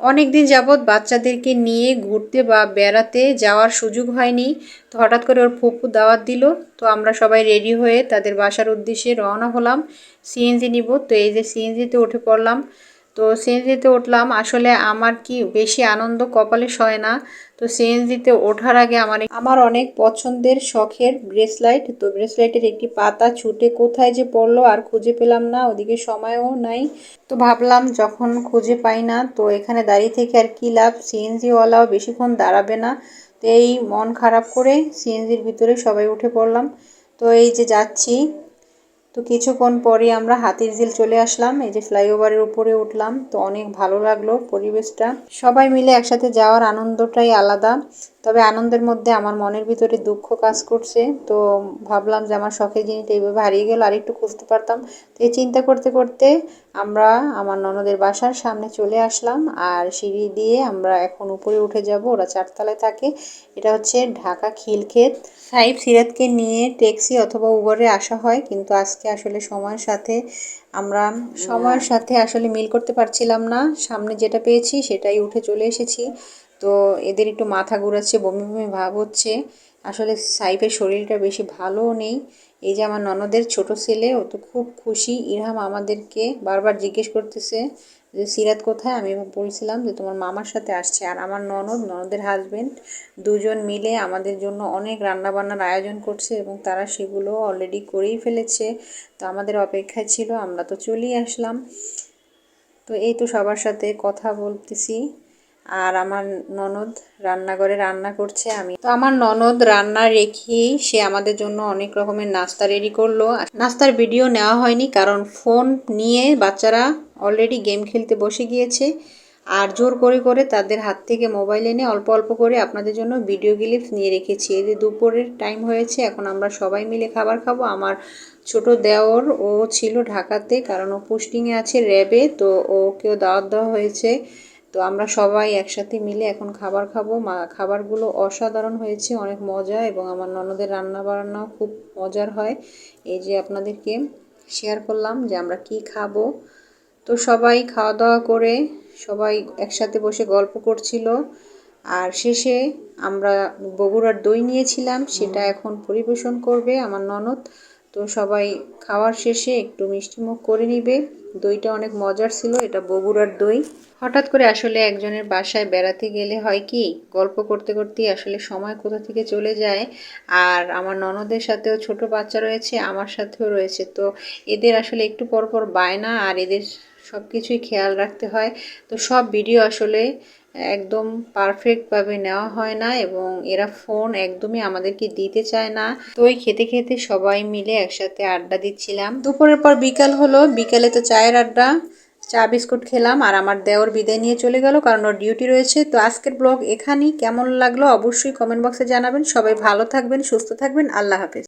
অনেক দিন যাবৎ বাচ্চাদেরকে নিয়ে ঘুরতে বা বেড়াতে যাওয়ার সুযোগ হয়নি। তো হঠাৎ করে ওর ফুপু দাওয়াত দিল। তো আমরা সবাই রেডি হয়ে তাদের বাসার উদ্দেশ্যে রওনা হলাম। সিএনজি নিব। তো এই যে সিএনজিতে উঠে পড়লাম। তো সিএনজিতে উঠলাম। আসলে আমার কি বেশি আনন্দ কপালে সয় না। তো সিএনজিতে ওঠার আগে আমার আমার অনেক পছন্দের শখের ব্রেসলাইট তো ব্রেসলাইটের একটি পাতা ছুটে কোথায় যে পড়ল আর খুঁজে পেলাম না, ওদিকে সময়ও নাই। তো ভাবলাম যখন খুঁজে পাই না, তো এখানে দাঁড়িয়ে থেকে আর কি লাভ? সিএনজিওয়ালাও বেশিক্ষণ দাঁড়াবে না। তো এই মন খারাপ করে সিএনজির ভিতরে সবাই উঠে পড়লাম। তো এই যে যাচ্ছি তো কিছুক্ষণ পরে আমরা হাতির ঝিল চলে আসলাম, এই যে ফ্লাইওভারের উপরে উঠলাম। তো অনেক ভালো লাগল পরিবেশটা। সবাই মিলে একসাথে যাওয়ার আনন্দটাই আলাদা, তবে আনন্দের মধ্যে আমার মনের ভিতরে দুঃখ কাজ করছে। তো ভাবলাম যে আমার শখের জিনিসটা এইভাবে হারিয়ে গেল আর একটু খুঁজতে পারতাম। তো এই চিন্তা করতে করতে আমরা আমার ননদের বাসার সামনে চলে আসলাম আর সিঁড়ি দিয়ে আমরা এখন উপরে উঠে যাব। ওরা চারতলায় থাকে। এটা হচ্ছে ঢাকা খিলক্ষেত। সাইফ সিরাতকে নিয়ে ট্যাক্সি অথবা উবরে আসা হয়, কিন্তু আজকে আসলে সময়ের সাথে আমরা সময়ের সাথে আসলে মিল করতে পারছিলাম না। সামনে যেটা পেয়েছি সেটাই উঠে চলে এসেছি। তো এদের একটু মাথা ঘুরাচ্ছে, বমি বমি ভাব হচ্ছে। আসলে সাইফের শরীরটা বেশি ভালোও নেই। এই যে আমার ননদের ছোট ছেলে, ও তো খুব খুশি। ইরহাম আমাদেরকে বারবার জিজ্ঞেস করতেছে যে, সিরাত কোথায়? আমি বলছিলাম যে, তোমার মামার সাথে আসছে। আর আমার ননদ, ননদের হাজবেন্ড দুজন মিলে আমাদের জন্য অনেক রান্নাবান্নার আয়োজন করছে এবং তারা সেগুলো অলরেডি করেই ফেলেছে। তো আমাদের অপেক্ষায় ছিল, আমরা তো চলেই আসলাম। তো এই তো সবার সাথে কথা বলতেছি। আর আমার ননদ রান্নাঘরে রান্না করছে, আমি তো আমার ননদ রান্না রেখেই সে আমাদের জন্য অনেক রকমের নাস্তা রেডি করল। নাস্তার ভিডিও নেওয়া হয়নি, কারণ ফোন নিয়ে বাচ্চারা অলরেডি গেম খেলতে বসে গিয়েছে। আর জোর করে করে তাদের হাত থেকে মোবাইল এনে অল্প অল্প করে আপনাদের জন্য ভিডিও ক্লিপস নিয়ে রেখেছি। এই যে দুপুরের টাইম হয়েছে, এখন আমরা সবাই মিলে খাবার খাব। আমার ছোট দেওর, ও ছিল ঢাকাতে, কারণ ও পোস্টিংয়ে আছে র্যাবে, তো ওকেও দাওয়াত দেওয়া হয়েছে। তো আমরা সবাই একসাথে মিলে এখন খাবার খাব। মা খাবারগুলো অসাধারণ হয়েছে অনেক মজা এবং আমার ননদের রান্না বান্নাও খুব মজার হয়। এই যে আপনাদেরকে শেয়ার করলাম যে আমরা কি খাব। তো সবাই খাওয়া দাওয়া করে সবাই একসাথে বসে গল্প করছিল। আর শেষে আমরা বগুড়ার দই নিয়েছিলাম সেটা এখন পরিবেশন করবে আমার ননদ। তো সবাই খাওয়ার শেষে একটু মিষ্টিমুখ করে নিবে। দইটা অনেক মজার ছিল, এটা বগুড়ার দই। হঠাৎ করে আসলে একজনের বাসায় বেড়াতে গেলে হয় কি, গল্প করতে করতেই আসলে সময় কোথা থেকে চলে যায়। আর আমার ননদের সাথেও ছোট বাচ্চা রয়েছে, আমার সাথেও রয়েছে। তো এদের আসলে একটু পর পর বায়না আর এদের সব কিছুই খেয়াল রাখতে হয়। তো সব ভিডিও আসলে একদম পারফেক্টভাবে নেওয়া হয় না এবং এরা ফোন একদমই আমাদেরকে দিতে চায় না। তো ওই খেতে খেতে সবাই মিলে একসাথে আড্ডা দিচ্ছিলাম। দুপুরের পর বিকাল হলো। বিকালে তো চায়ের আড্ডা। চা, বিস্কুট খেলাম আর আমার দেওর বিদায় নিয়ে চলে গেল কারণ ওর ডিউটি রয়েছে। তো আজকের ব্লগ এখানেই। কেমন লাগল অবশ্যই কমেন্ট বক্সে জানাবেন। সবাই ভালো থাকবেন, সুস্থ থাকবেন। আল্লাহ হাফেজ।